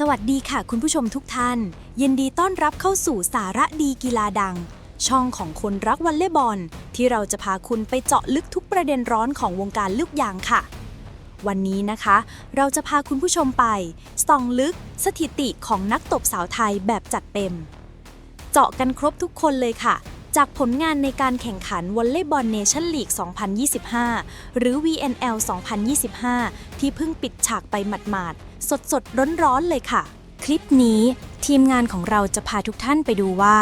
สวัสดีค่ะคุณผู้ชมทุกท่าน ยินดีต้อนรับเข้าสู่สาระดีกีฬาดัง ช่องของคนรักวอลเลย์บอล ที่เราจะพาคุณไปเจาะลึกทุกประเด็นร้อนของวงการลูกยางค่ะ วันนี้นะคะ เราจะพาคุณผู้ชมไปส่องลึกสถิติของนักตบสาวไทยแบบจัดเต็ม เจาะกันครบทุกคนเลยค่ะ จากผลงานในการแข่งขันวอลเลย์บอลเนชั่นลีก 2025 หรือ VNL 2025 ที่เพิ่งปิดฉากไปหมาดๆ สดๆร้อนๆเลยค่ะ คลิปนี้ทีมงานของเราจะพาทุกท่านไปดูว่า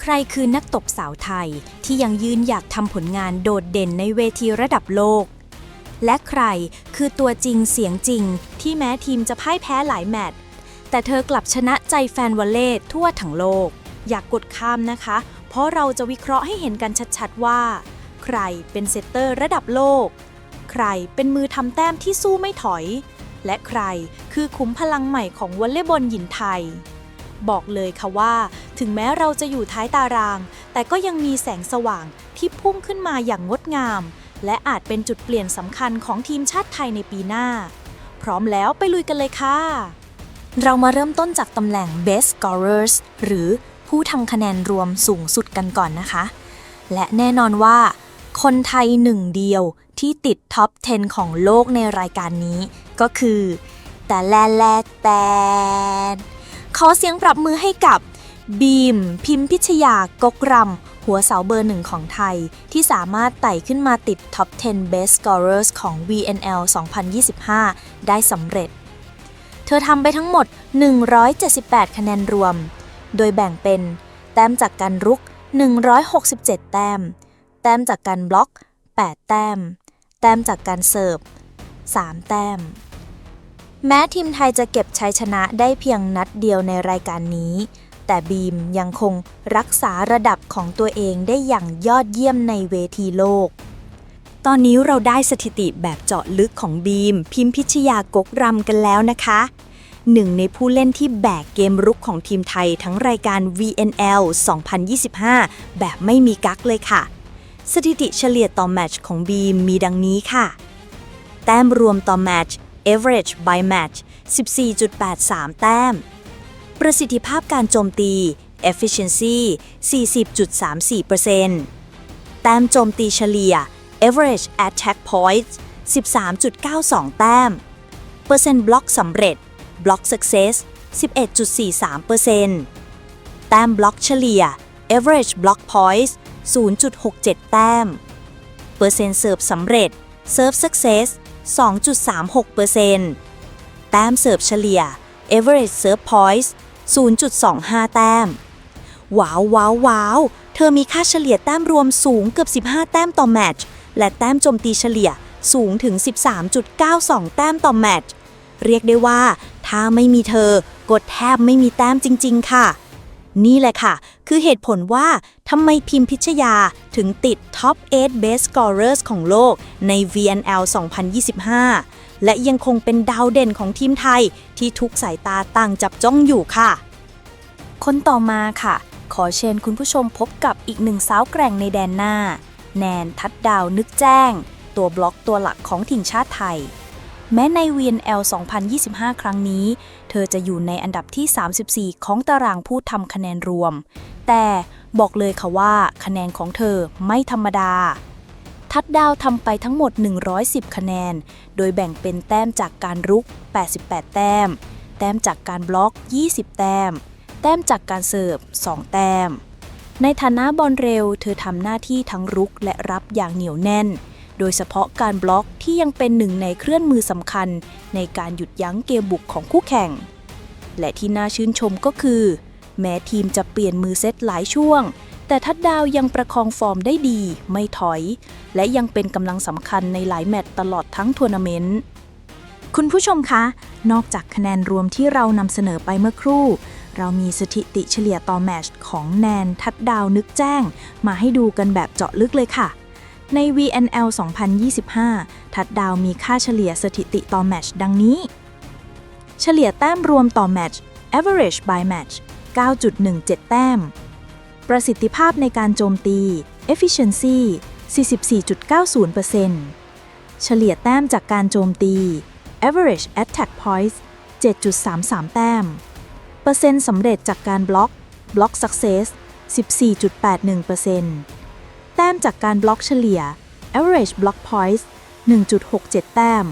ใครคือนักตบสาวไทยที่ยังยืนอยากทำผลงานโดดเด่นในเวทีระดับโลก และใครคือตัวจริงเสียงจริง ที่แม้ทีมจะพ่ายแพ้หลายแมตช์แต่เธอกลับชนะใจแฟนวอลเลย์ทั่วทั้งโลก อยากกดข้ามนะคะ เพราะเราจะวิเคราะห์ให้เห็นกันชัดๆว่า ใครเป็นเซตเตอร์ระดับโลก ใครเป็นมือทำแต้มที่สู้ไม่ถอย และใครคือขุมพลังใหม่ของวอลเลย์บอลหญิงไทย บอกเลยค่ะว่า ถึงแม้เราจะอยู่ท้ายตาราง แต่ก็ยังมีแสงสว่างที่พุ่งขึ้นมาอย่างงดงาม และอาจเป็นจุดเปลี่ยนสำคัญของทีมชาติไทยในปีหน้า พร้อมแล้วไปลุยกันเลยค่ะ เรามาเริ่มต้นจากตำแหน่ง Best Scorers หรือผู้ทำคะแนนรวมสูงสุดกันก่อนนะคะ และแน่นอนว่า คนไทยหนึ่งเดียว ที่ติดท็อป 10 ของโลกในรายการนี้ ก็คือแต่แลแลแต่ขอเสียงปรับมือให้กับบีม พิมพิชยากกรำหัวเสาเบอร์หนึ่งของไทย ที่สามารถไต่ขึ้นมาติดท็อป 10 Best Scorers ของ VNL 2025 ได้สำเร็จ เธอทำไปทั้งหมด 178 คะแนนรวม โดยแบ่งเป็น แต้มจากการรุก 167 แต้ม แต้มจากการบล็อก 8 แต้ม ต้มจากการเสิร์ฟ 3 แต้ม แม้ทีมไทยจะเก็บชัยชนะได้เพียงนัดเดียวในรายการนี้ แต่บีมยังคงรักษาระดับของตัวเองได้อย่างยอดเยี่ยมในเวทีโลก ตอนนี้เราได้สถิติแบบเจาะลึกของบีม พิมพิชยากกรำกันแล้วนะคะหนึ่งในผู้เล่นที่แบกเกมรุกของทีมไทยทั้งรายการ VNL 2025 แบบไม่มีกักเลยค่ะ สถิติเฉลี่ยต่อแมตช์ของบีมมีดังนี้ค่ะ แต้มรวมต่อแมตช์ average by match 14.83 แต้ม ประสิทธิภาพการโจมตี efficiency 40.34%แต้มโจมตีเฉลี่ย average attack points 13.92 แต้ม เปอร์เซ็นต์บล็อกสำเร็จ block success 11.43%แต้มบล็อกเฉลี่ย average block points 0.67 แต้ม เปอร์เซ็นต์เสิร์ฟสำเร็จ serve success 2.36%แต้มเสิร์ฟเฉลี่ย average serve points 0.25 แต้ม ว้าวว้าวว้าวเธอมีค่าเฉลี่ยแต้มรวมสูงเกือบ 15 แต้มต่อแมตช์และแต้มโจมตีเฉลี่ยสูงถึง 13.92 แต้มต่อแมตช์เรียกได้ว่า ถ้าไม่มีเธอ กดแทบไม่มีแต้มจริง ๆ ค่ะ นี่แหละค่ะ คือเหตุผลว่าทำไมพิมพิชยาถึงติด Top 8 Best Scorers ของโลกใน VNL 2025 และยังคงเป็นดาวเด่นของทีมไทย ที่ทุกสายตาต่างจับจ้องอยู่ค่ะ คนต่อมาค่ะ ขอเชิญคุณผู้ชมพบกับอีกหนึ่งสาวแกร่งในแดนหน้า แนนทัดดาวนึกแจ้ง ตัวบล็อกตัวหลักของทีมชาติไทย แม้ใน VNL 2025 ครั้งนี้ เธอจะอยู่ในอันดับที่ 34 ของตารางผู้ทำคะแนนรวม แต่บอกเลยค่ะว่าคะแนนของเธอไม่ธรรมดา ทัดดาวทำไปทั้งหมด 110 คะแนน โดยแบ่งเป็นแต้มจากการรุก 88 แต้ม แต้มจากการบล็อก 20 แต้ม แต้มจากการเสิร์ฟ 2 แต้ม ในฐานะบอลเร็ว เธอทำหน้าที่ทั้งรุกและรับอย่างเหนียวแน่น โดยเฉพาะการบล็อกที่ยังเป็นหนึ่งในเครื่องมือสำคัญ ในการหยุดยั้งเกมบุกของคู่แข่ง และที่น่าชื่นชมก็คือ แม้ทีมจะเปลี่ยนมือเซตหลายช่วง แต่ทัดดาวยังประคองฟอร์มได้ดี ไม่ถอย และยังเป็นกำลังสำคัญในหลายแมตตช์ตลอดทั้งทัวร์นาเมนต์คุณผู้ชมคะ นอกจากคะแนนรวมที่เรานำเสนอไปเมื่อครู่ เรามีสถิติเฉลี่ยต่อแมตช์ของแนนทัดดาวนึกแจ้ง มาให้ดูกันแบบเจาะลึกเลยค่ะ ใน VNL 2025 ทัดดาวมีค่าเฉลี่ยสถิติต่อแมตช์ดังนี้ เฉลี่ยแต้มรวมต่อแมตช์ average by match 9.17 แต้ม ประสิทธิภาพในการโจมตี efficiency 44.90%เฉลี่ยแต้มจากการโจมตี average attack points 7.33 แต้ม เปอร์เซ็นต์สำเร็จจากการบล็อกบล็อก success 14.81% แต้มจากการบล็อกเฉลี่ย average block points 1.67 แต้ม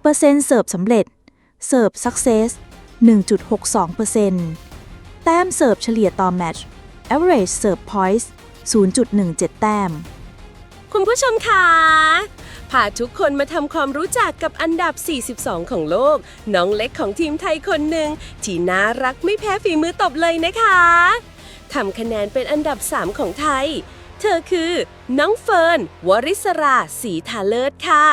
เปอร์เซ็นต์เสิร์ฟสำเร็จ เสิร์ฟ success 1.62%แต้มเสิร์ฟเฉลี่ยต่อแมตช์ average serve points 0.17 แต้ม คุณผู้ชมคะพาทุกคนมาทำความรู้จักกับอันดับ 42 ของโลก น้องเล็กของทีมไทยคนหนึ่งที่น่ารักไม่แพ้ฝีมือตบเลยนะคะทำคะแนนเป็นอันดับ 3 ของไทย เธอคือ น้องเฟิร์น วริศราศรีทาเลิศค่ะ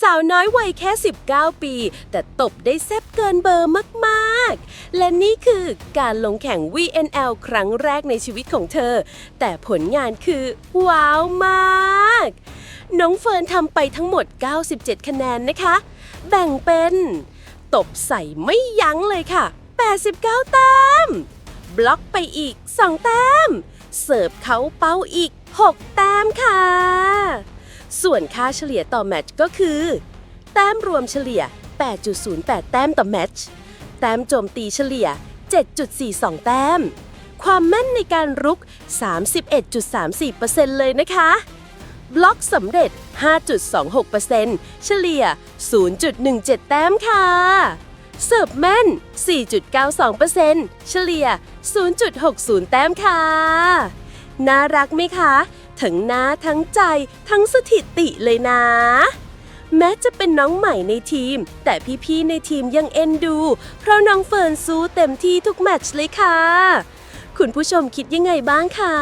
สาวน้อยวัยแค่ 19 ปี แต่ตบได้แซ่บเกินเบอร์มาก ๆ และนี่คือการลงแข่ง VNL ครั้งแรกในชีวิตของเธอ แต่ผลงานคือ ว้าวมาก น้องเฟิร์นทำไปทั้งหมด 97 คะแนนนะคะ แบ่งเป็น ตบใส่ไม่ยั้งเลยค่ะ 89 แต้ม บล็อกไปอีก 2 แต้ม เสิร์ฟเขาเป้าอีก 6 แต้มค่ะ ส่วนค่าเฉลี่ยต่อแมตช์ก็คือ แต้มรวมเฉลี่ย 8.08 แต้มต่อแมตช์ แต้มโจมตีเฉลี่ย 7.42 แต้ม ความแม่นในการรุก 31.34%เลยนะคะ บล็อกสำเร็จ 5.26%เฉลี่ย 0.17 แต้มค่ะ เสิร์ฟแม่น 4.92%เฉลี่ย 0.60 แต้มค่ะ น่ารักไหมคะ ทั้งหน้าทั้งใจทั้งสถิติเลยนะ แม้จะเป็นน้องใหม่ในทีม แต่พี่ๆในทีมยังเอ็นดู เพราะน้องเฟิร์นสู้เต็มที่ทุกแมตช์เลยค่ะคุณผู้ชมคิดยังไงบ้างคะ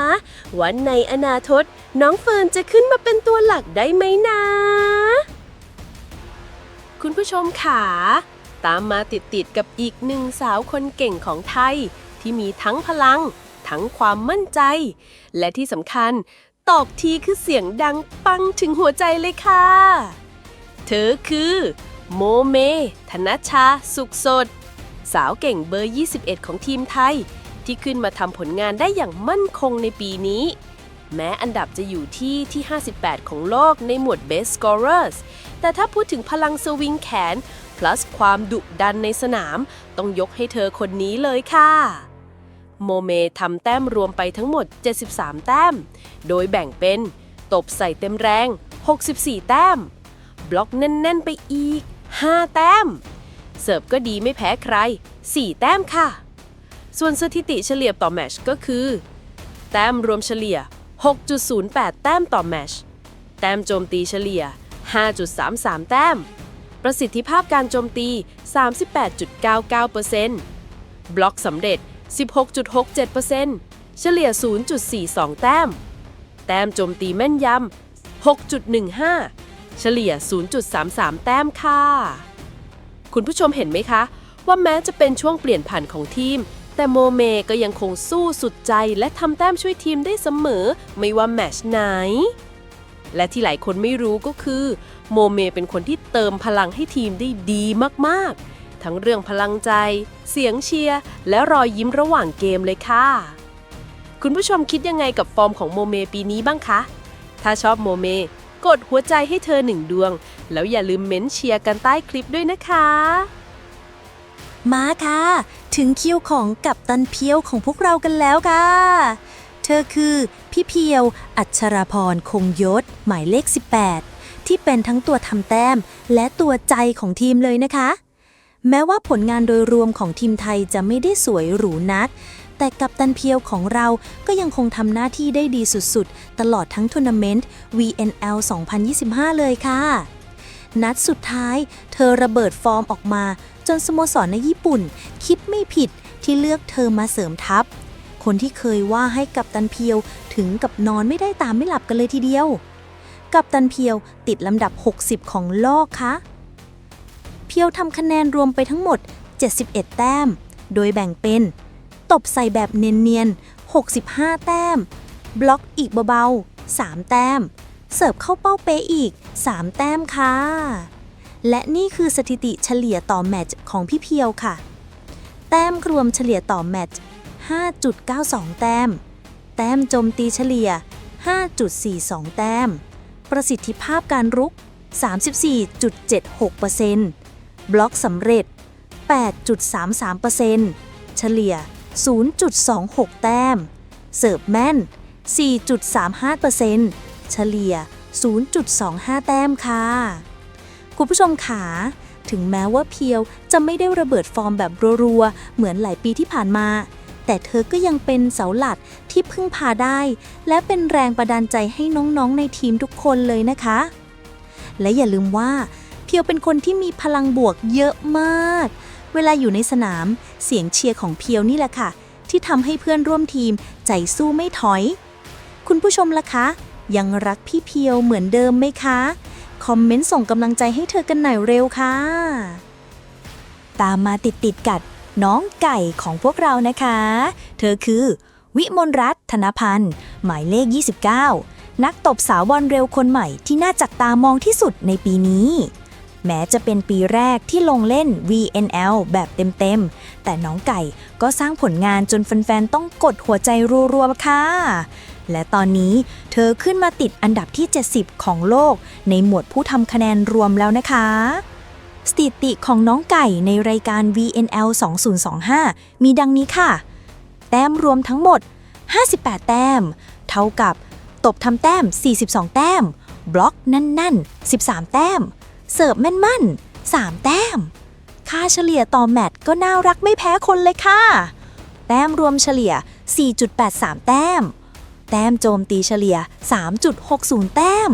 ว่าในอนาคตน้องเฟิร์นจะขึ้นมาเป็นตัวหลักได้ไหมนะ คุณผู้ชมขา ตามมาติดๆกับอีกหนึ่งสาวคนเก่งของไทย ที่มีทั้งพลัง ทั้งความมั่นใจ และที่สำคัญ ตอกทีคือเสียงดังปังถึงหัวใจเลยค่ะ เธอคือ โมเม ธนชา สุขสด สาวเก่งเบอร์ 21 ของทีมไทย ที่ขึ้นมาทำผลงานได้อย่างมั่นคงในปีนี้แม้อันดับจะอยู่ที่ที่ 58 ของโลกในหมวด Best Scorers แต่ถ้าพูดถึงพลังสวิงแขน plus ความดุดันในสนาม ต้องยกให้เธอคนนี้เลยค่ะ โมเมทำแต้มรวมไปทั้งหมด 73 แต้ม โดยแบ่งเป็น ตบใส่เต็มแรง 64 แต้ม บล็อกแน่น ๆ ไปอีก 5 แต้ม เสิร์ฟก็ดีไม่แพ้ใคร 4 แต้มค่ะ ส่วนสถิติเฉลี่ยต่อแมชก็คือ แต้มรวมเฉลี่ย 6.08 แต้มต่อแมช แต้มโจมตีเฉลี่ย 5.33 แต้ม ประสิทธิภาพการโจมตี 38.99%บล็อกสำเร็จ 16.67%เฉลี่ย 0.42 แต้ม แต้มโจมตีแม่นยำ 6.15 เฉลี่ย 0.33 แต้มค่ะ คุณผู้ชมเห็นไหมคะ ว่าแม้จะเป็นช่วงเปลี่ยนผ่านของทีมแต่โมเมก็ยังคงสู้สุดใจและทำแต้มช่วยทีมได้เสมอ ไม่ว่าแมชไหน และที่หลายคนไม่รู้ก็คือ โมเมเป็นคนที่เติมพลังให้ทีมได้ดีมากๆ ทั้งเรื่องพลังใจ เสียงเชียร์ และรอยยิ้มระหว่างเกมเลยค่ะ คุณผู้ชมคิดยังไงกับฟอร์มของโมเมปีนี้บ้างคะ ถ้าชอบโมเม กดหัวใจให้เธอหนึ่งดวง แล้วอย่าลืมเม้นเชียร์กันใต้คลิปด้วยนะคะมาค่ะ ถึงคิวของกัปตันเพียวของพวกเรากันแล้วค่ะ เธอคือพี่เพียว อัชราพรคงยศ หมายเลข 18 ที่เป็นทั้งตัวทำแต้ม และตัวใจของทีมเลยนะคะ แม้ว่าผลงานโดยรวมของทีมไทยจะไม่ได้สวยหรูนัก แต่กัปตันเพียวของเราก็ยังคงทำหน้าที่ได้ดีสุดๆ ตลอดทั้งทัวร์นาเมนต์ VNL 2025 เลยค่ะ นัดสุดท้าย เธอระเบิดฟอร์มออกมา จนสโมสรในญี่ปุ่น คิดไม่ผิดที่เลือกเธอมาเสริมทัพ คนที่เคยว่าให้กับตันเพียวถึงกับนอนไม่ได้ตามไม่หลับกันเลยทีเดียว กับตันเพียวติดลำดับ 60 ของโลกคะ เพียวทำคะแนนรวมไปทั้งหมด 71 แต้ม โดยแบ่งเป็น ตบใส่แบบเนียนๆ 65 แต้ม บล็อกอีกเบาๆ 3 แต้ม เสิร์ฟเข้าเป้าเป๊ะอีก 3 แต้มค่ะ และนี่คือสถิติเฉลี่ยต่อแมตช์ของพี่เพียวค่ะ แต้มรวมเฉลี่ยต่อแมตช์ 5.92 แต้ม แต้มโจมตีเฉลี่ย 5.42 แต้ม ประสิทธิภาพการรุก 34.76%บล็อกสำเร็จ 8.33%เฉลี่ย 0.26 แต้ม เสิร์ฟแม่น 4.35%เฉลี่ย 0.25 แต้มค่ะ คุณผู้ชมขาถึงแม้ว่าเพียวจะไม่ได้ระเบิดฟอร์มแบบรัวๆ เหมือนหลายปีที่ผ่านมา แต่เธอก็ยังเป็นเสาหลักที่พึ่งพาได้ และเป็นแรงประดานใจให้น้องๆในทีมทุกคนเลยนะคะ และอย่าลืมว่า เพียวเป็นคนที่มีพลังบวกเยอะมาก เวลาอยู่ในสนามเสียงเชียร์ของเพียวนี่แหละค่ะ ที่ทำให้เพื่อนร่วมทีมใจสู้ไม่ถอย คุณผู้ชมล่ะคะ ยังรักพี่เพียวเหมือนเดิมไหมคะ คอมเมนต์ส่งกำลังใจให้เธอกันหน่อยเร็วค่ะตามมาติดติดกัด น้องไก่ของพวกเรานะคะ เธอคือ วิมลรัตน์ธนพันธ์ หมายเลข 29 นักตบสาวบอลเร็วคนใหม่ที่น่าจับตามองที่สุดในปีนี้ แม้จะเป็นปีแรกที่ลงเล่น VNL แบบเต็มๆ แต่น้องไก่ก็สร้างผลงานจนแฟนๆ ต้องกดหัวใจรัวๆ ค่ะ และตอนนี้เธอขึ้นมาติดอันดับที่ 70 ของโลก ในหมวดผู้ทำคะแนนรวมแล้วนะคะ สถิติของน้องไก่ในรายการ VNL 2025 มีดังนี้ค่ะ แต้มรวมทั้งหมด 58 แต้ม เท่ากับ ตบทำแต้ม 42 แต้ม บล็อกแน่นๆ13 แต้ม เสิร์ฟแม่นๆ3แต้ม ค่าเฉลี่ยต่อแมตช์ก็น่ารักไม่แพ้คนเลยค่ะ แต้มรวมเฉลี่ย 4.83 แต้ม แต้มโจมตีเฉลี่ย 3.60 แต้ม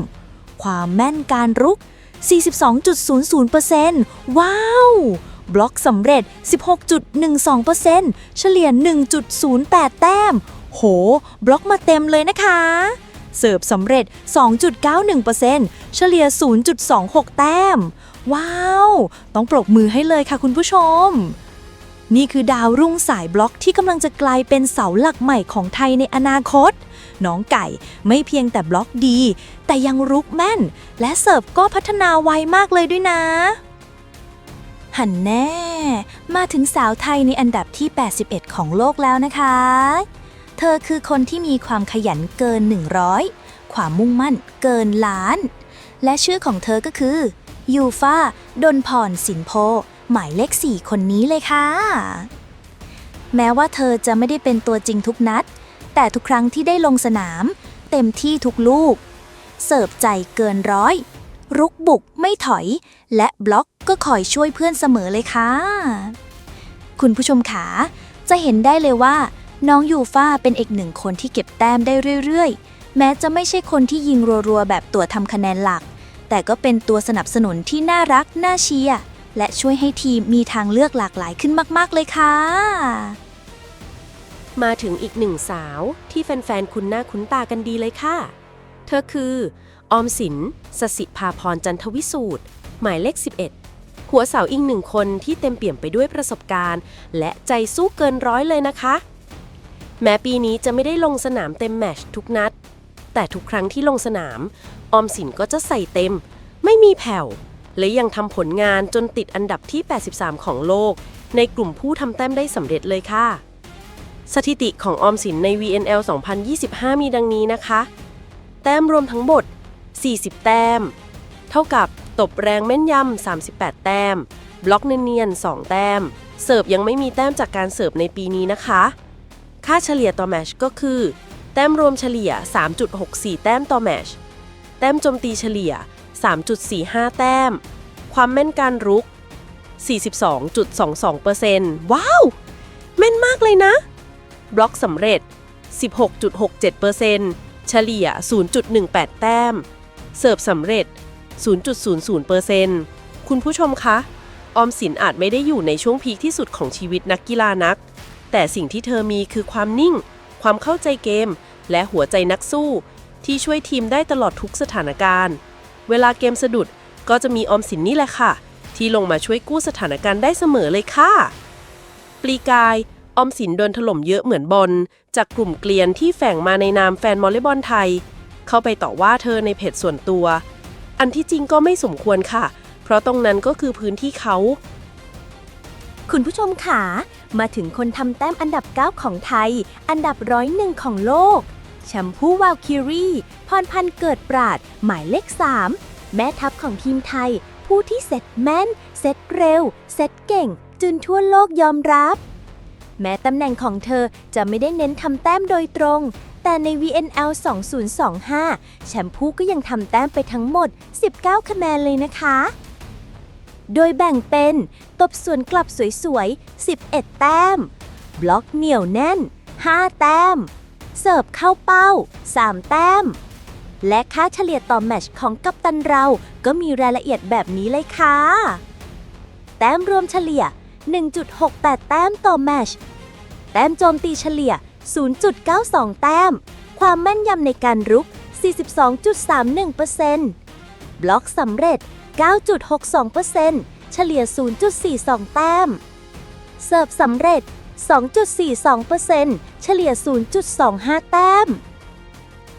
ความแม่นการรุก 42.00%ว้าว บล็อกสำเร็จ 16.12%เฉลี่ย 1.08 แต้ม โห บล็อกมาเต็มเลยนะคะ เสิร์ฟสำเร็จ 2.91%เฉลี่ย 0.26 แต้ม ว้าว ต้องปรบมือให้เลยค่ะคุณผู้ชมนี่คือดาวรุ่งสายบล็อกที่กำลังจะกลายเป็นเสาหลักใหม่ของไทยในอนาคต น้องไก่ ไม่เพียงแต่บล็อกดี แต่ยังรุกแม่น และเสิร์ฟก็พัฒนาไวมากเลยด้วยนะ หันแน่ มาถึงสาวไทยในอันดับที่ 81 ของโลกแล้วนะคะ เธอคือคนที่มีความขยันเกิน 100 ความมุ่งมั่นเกินล้าน และชื่อของเธอก็คือยูฟาดนพรสินโพ หมายเลข 4 คนนี้เลยค่ะ แม้ว่าเธอจะไม่ได้เป็นตัวจริงทุกนัด แต่ทุกครั้งที่ได้ลงสนาม เต็มที่ทุกลูก เสิร์ฟใจเกินร้อย รุกบุกไม่ถอย และบล็อกก็คอยช่วยเพื่อนเสมอเลยค่ะ คุณผู้ชมขาจะเห็นได้เลยว่า น้องยูฟ่าเป็นอีกหนึ่งคนที่เก็บแต้มได้เรื่อยๆ แม้จะไม่ใช่คนที่ยิงรัวๆ แบบตัวทำคะแนนหลัก แต่ก็เป็นตัวสนับสนุนที่น่ารักน่าเชียร์และช่วยให้ทีมมีทางเลือกหลากหลายขึ้นมาก ๆ เลยค่ะ มาถึงอีกหนึ่งสาวที่แฟนๆ คุ้นหน้าคุ้นตากันดีเลยค่ะ เธอคือ ออมสิน สสิภาพรจันทวิสูตร หมายเลข 11 หัวเสาอีกหนึ่งคนที่เต็มเปี่ยมไปด้วยประสบการณ์ และใจสู้เกินร้อยเลยนะคะ แม้ปีนี้จะไม่ได้ลงสนามเต็มแมชทุกนัด แต่ทุกครั้งที่ลงสนาม ออมสินก็จะใส่เต็ม ไม่มีแผ่ว และยังทำผลงานจนติดอันดับที่ 83 ของโลก ในกลุ่มผู้ทำแต้มได้สำเร็จเลยค่ะ สถิติของออมสินใน VNL 2025 มีดังนี้นะคะ แต้มรวมทั้งหมด 40 แต้ม เท่ากับตบแรงแม่นยำ 38 แต้ม บล็อกเนียนๆ2 แต้ม เสิร์ฟยังไม่มีแต้มจากการเสิร์ฟในปีนี้นะคะ ค่าเฉลี่ยต่อแมชก็คือ แต้มรวมเฉลี่ย 3.64 แต้มต่อแมช แต้มโจมตีเฉลี่ย 3.45 แต้ม ความแม่นการรุก 42.22%ว้าว แม่นมากเลยนะ บล็อกสำเร็จ 16.67%เฉลี่ย 0.18 แต้ม เสิร์ฟสำเร็จ 0.00%คุณผู้ชมคะ ออมสินอาจไม่ได้อยู่ในช่วงพีคที่สุดของชีวิตนักกีฬานัก แต่สิ่งที่เธอมีคือความนิ่ง ความเข้าใจเกม และหัวใจนักสู้ ที่ช่วยทีมได้ตลอดทุกสถานการณ์ เวลาเกมสะดุดก็จะมีออมสินนี่แหละค่ะ ที่ลงมาช่วยกู้สถานการณ์ได้เสมอเลยค่ะ ปลีกาย ออมสินโดนถล่มเยอะเหมือนบอลจากกลุ่มเกลียนที่แฝงมาในนามแฟนวอลเลย์บอลไทย เข้าไปต่อว่าเธอในเพจส่วนตัว อันที่จริงก็ไม่สมควรค่ะ เพราะตรงนั้นก็คือพื้นที่เขา คุณผู้ชมขามาถึงคนทำแต้มอันดับ 9 ของไทย อันดับร้อยหนึ่งของโลก แชมพูวาลคิรีพรพันธ์เกิดปราด หมายเลข 3 แม่ทัพของทีมไทย ผู้ที่เซตแม่นเซตเร็วเซตเก่งจนทั่วโลกยอมรับ แม้ตำแหน่งของเธอจะไม่ได้เน้นทำแต้มโดยตรง แต่ใน VNL 2025 แชมพูก็ยังทำแต้มไปทั้งหมด 19 คะแนนเลยนะคะ โดยแบ่งเป็น ตบสวนกลับสวยๆ 11 แต้ม บล็อกเหนียวแน่น 5 แต้ม เสิร์ฟเข้าเป้า 3 แต้ม และค่าเฉลี่ยต่อแมตช์ของกัปตันเรา ก็มีรายละเอียดแบบนี้เลยค่ะ แต้มรวมเฉลี่ย 1.68 แต้มต่อแมช แต้มโจมตีเฉลี่ย 0.92 แต้ม ความแม่นยำในการรุก 42.31%บล็อกสำเร็จ 9.62%เฉลี่ย 0.42 แต้ม เสิร์ฟสำเร็จ 2.42%เฉลี่ย 0.25 แต้ม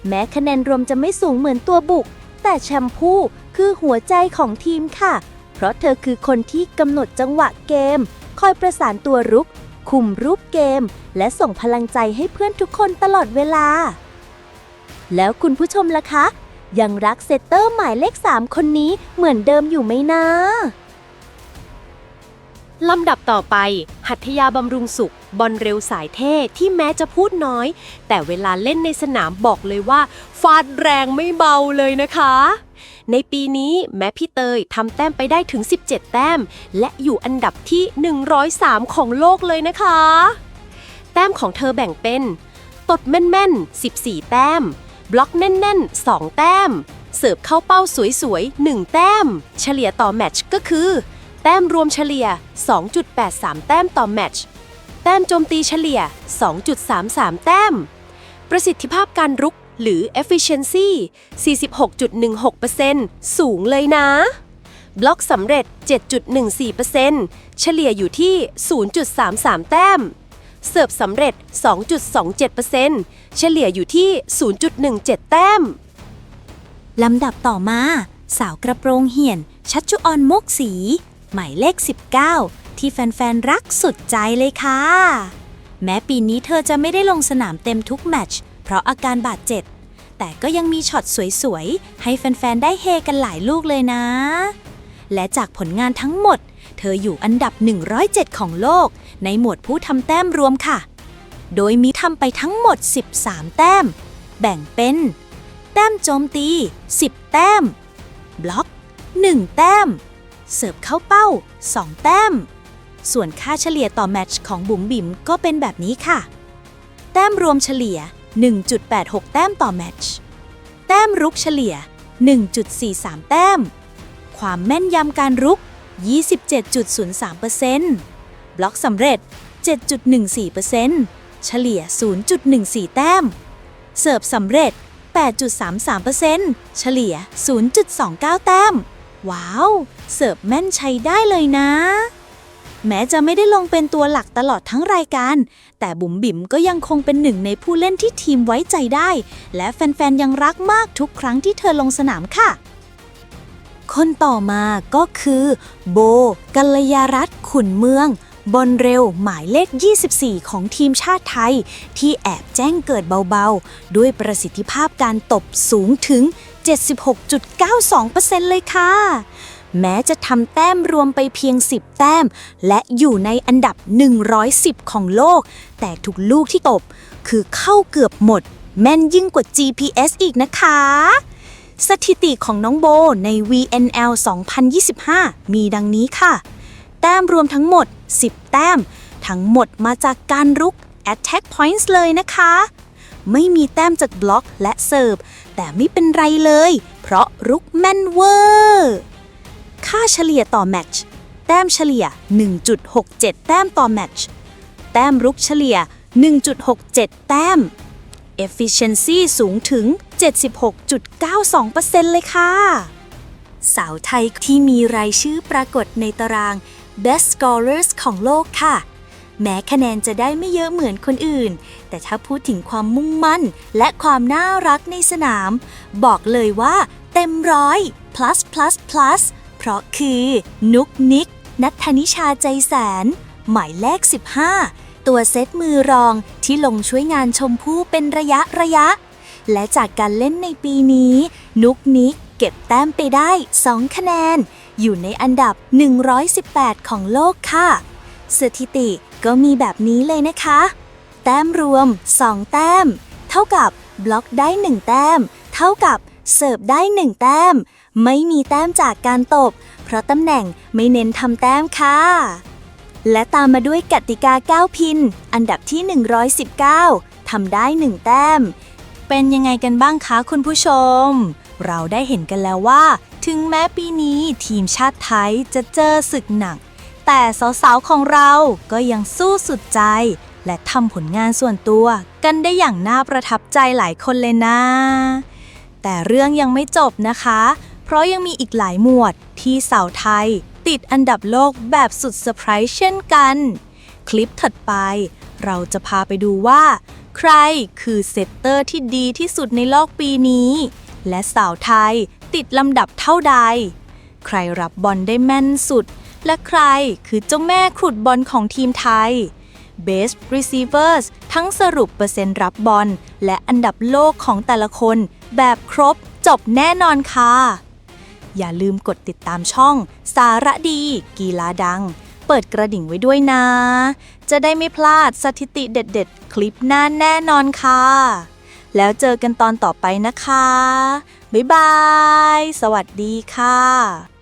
แม้คะแนนรวมจะไม่สูงเหมือนตัวบุก แต่แชมพูคือหัวใจของทีมค่ะ เพราะเธอคือคนที่กำหนดจังหวะเกม คอยประสานตัวรุก คุมรูปเกม และส่งพลังใจให้เพื่อนทุกคนตลอดเวลา แล้วคุณผู้ชมล่ะคะ ยังรักเซตเตอร์หมายเลข 3 คนนี้เหมือนเดิมอยู่ไหมนะ ลำดับต่อไป หัตถยาบำรุงสุข บอลเร็วสายเท่ที่แม้จะพูดน้อย แต่เวลาเล่นในสนามบอกเลยว่า ฟาดแรงไม่เบาเลยนะคะ ในปีนี้แม้พี่เตยทำแต้มไปได้ถึง 17 แต้ม และอยู่อันดับที่ 103 ของโลกเลยนะคะ แต้มของเธอแบ่งเป็น ตดแม่นๆ 14 แต้ม บล็อกแน่นๆ 2 แต้ม เสิร์ฟเข้าเป้าสวยๆ 1 แต้ม เฉลี่ยต่อแมตช์ก็คือ แต้มรวมเฉลี่ย 2.83 แต้มต่อแมตช์แต้มโจมตีเฉลี่ย 2.33 แต้ม ประสิทธิภาพการรุก หรือ efficiency 46.16%สูงเลยนะ บล็อกสำเร็จ 7.14%เฉลี่ยอยู่ที่ 0.33 แต้ม เสิร์ฟสำเร็จ 2.27%เฉลี่ยอยู่ที่ 0.17 แต้ม ลำดับต่อมา สาวกระโปรงเหี่ยน ชัชจุออนมกสี หมายเลข 19 ที่แฟนๆ รักสุดใจเลยค่ะ แม้ปีนี้เธอจะไม่ได้ลงสนามเต็มทุกแมตช์ เพราะอาการบาดเจ็บ แต่ก็ยังมีช็อตสวยๆ ให้แฟน ๆ ได้เฮกันหลายลูกเลยนะ และจากผลงานทั้งหมด เธออยู่อันดับ 107 ของโลก ในหมวดผู้ทำแต้มรวมค่ะ โดยมีทำไปทั้งหมด 13 แต้ม แบ่งเป็น แต้มโจมตี 10 แต้ม บล็อก 1 แต้ม เสิร์ฟเข้าเป้า 2 แต้ม ส่วนค่าเฉลี่ยต่อแมตช์ของบุ๋มบิ๋มก็เป็นแบบนี้ค่ะ แต้มรวมเฉลี่ย 1.86 แต้มต่อแมตช์ แต้มรุกเฉลี่ย 1.43 แต้ม ความแม่นยำการรุก 27.03%บล็อกสำเร็จ 7.14%เฉลี่ย 0.14 แต้ม เสิร์ฟสำเร็จ 8.33%เฉลี่ย 0.29 แต้ม ว้าว เสิร์ฟแม่นใช้ได้เลยนะ แม้จะไม่ได้ลงเป็นตัวหลักตลอดทั้งรายการ แต่บุ๋มบิ๋มก็ยังคงเป็นหนึ่งในผู้เล่นที่ทีมไว้ใจได้ และแฟนๆ ยังรักมากทุกครั้งที่เธอลงสนามค่ะ คนต่อมาก็คือ โบ กัลยารัตน์ขุนเมือง บอลเร็วหมายเลข 24 ของทีมชาติไทย ที่แอบแจ้งเกิดเบาๆ ด้วยประสิทธิภาพการตบสูงถึง 76.92%เลยค่ะ แม้จะทำแต้มรวมไปเพียง 10 แต้ม และอยู่ในอันดับ 110 ของโลก แต่ทุกลูกที่ตบ คือเข้าเกือบหมด แม่นยิ่งกว่า GPS อีกนะคะ สถิติของน้องโบใน VNL 2025 มีดังนี้ค่ะ แต้มรวมทั้งหมด 10 แต้ม ทั้งหมดมาจากการรุก Attack Points เลยนะคะ ไม่มีแต้มจากบล็อกและเสิร์ฟ แต่ไม่เป็นไรเลย เพราะรุกแม่นเวอร์ ค่าเฉลี่ยต่อแมตช์แต้มเฉลี่ย 1.67 แต้มต่อแมตช์แต้มรุกเฉลี่ย 1.67 แต้ม efficiency สูงถึง 76.92%เลยค่ะ สาวไทยที่มีรายชื่อปรากฏในตาราง Best Scorers ของโลกค่ะ แม้คะแนนจะได้ไม่เยอะเหมือนคนอื่น แต่ถ้าพูดถึงความมุ่งมั่น และความน่ารักในสนาม บอกเลยว่าเต็มร้อย plus plus plus เพราะคือ นุกนิก นัทธนิชาใจแสน หมายเลข 15 ตัวเซตมือรองที่ลงช่วยงานชมพู่เป็นระยะระยะ และจากการเล่นในปีนี้ นุกนิกเก็บแต้มไปได้ 2 คะแนน อยู่ในอันดับ 118 ของโลกค่ะ สถิติก็มีแบบนี้เลยนะคะ แต้มรวม 2 แต้ม เท่ากับบล็อกได้ 1 แต้ม เท่ากับเสิร์ฟได้ 1 แต้ม ไม่มีแต้มจากการตบ เพราะตำแหน่งไม่เน้นทำแต้มค่ะ และตามมาด้วยกติกา 9 พิน อันดับที่ 119 ทำได้ 1 แต้ม เป็นยังไงกันบ้างคะคุณผู้ชม เราได้เห็นกันแล้วว่า ถึงแม้ปีนี้ทีมชาติไทยจะเจอศึกหนัก แต่สาวๆของเราก็ยังสู้สุดใจ และทำผลงานส่วนตัว กันได้อย่างน่าประทับใจหลายคนเลยนะแต่เรื่องยังไม่จบนะคะ เพราะยังมีอีกหลายหมวดที่สาวไทย ติดอันดับโลกแบบสุดเซอร์ไพรส์เช่นกัน คลิปถัดไป เราจะพาไปดูว่า ใครคือเซตเตอร์ที่ดีที่สุดในโลกปีนี้ และสาวไทยติดลำดับเท่าใด ใครรับบอลได้แม่นสุด และใครคือเจ้าแม่ขุดบอลของทีมไทย Best Receivers ทั้งสรุปเปอร์เซ็นต์รับบอล และอันดับโลกของแต่ละคน แบบครบจบแน่นอนค่ะ อย่าลืมกดติดตามช่อง สาระดี กีฬาดัง เปิดกระดิ่งไว้ด้วยนะ จะได้ไม่พลาดสถิติเด็ด ๆ คลิปหน้าแน่นอนค่ะ แล้วเจอกันตอนต่อไปนะคะ บ๊ายบาย สวัสดีค่ะ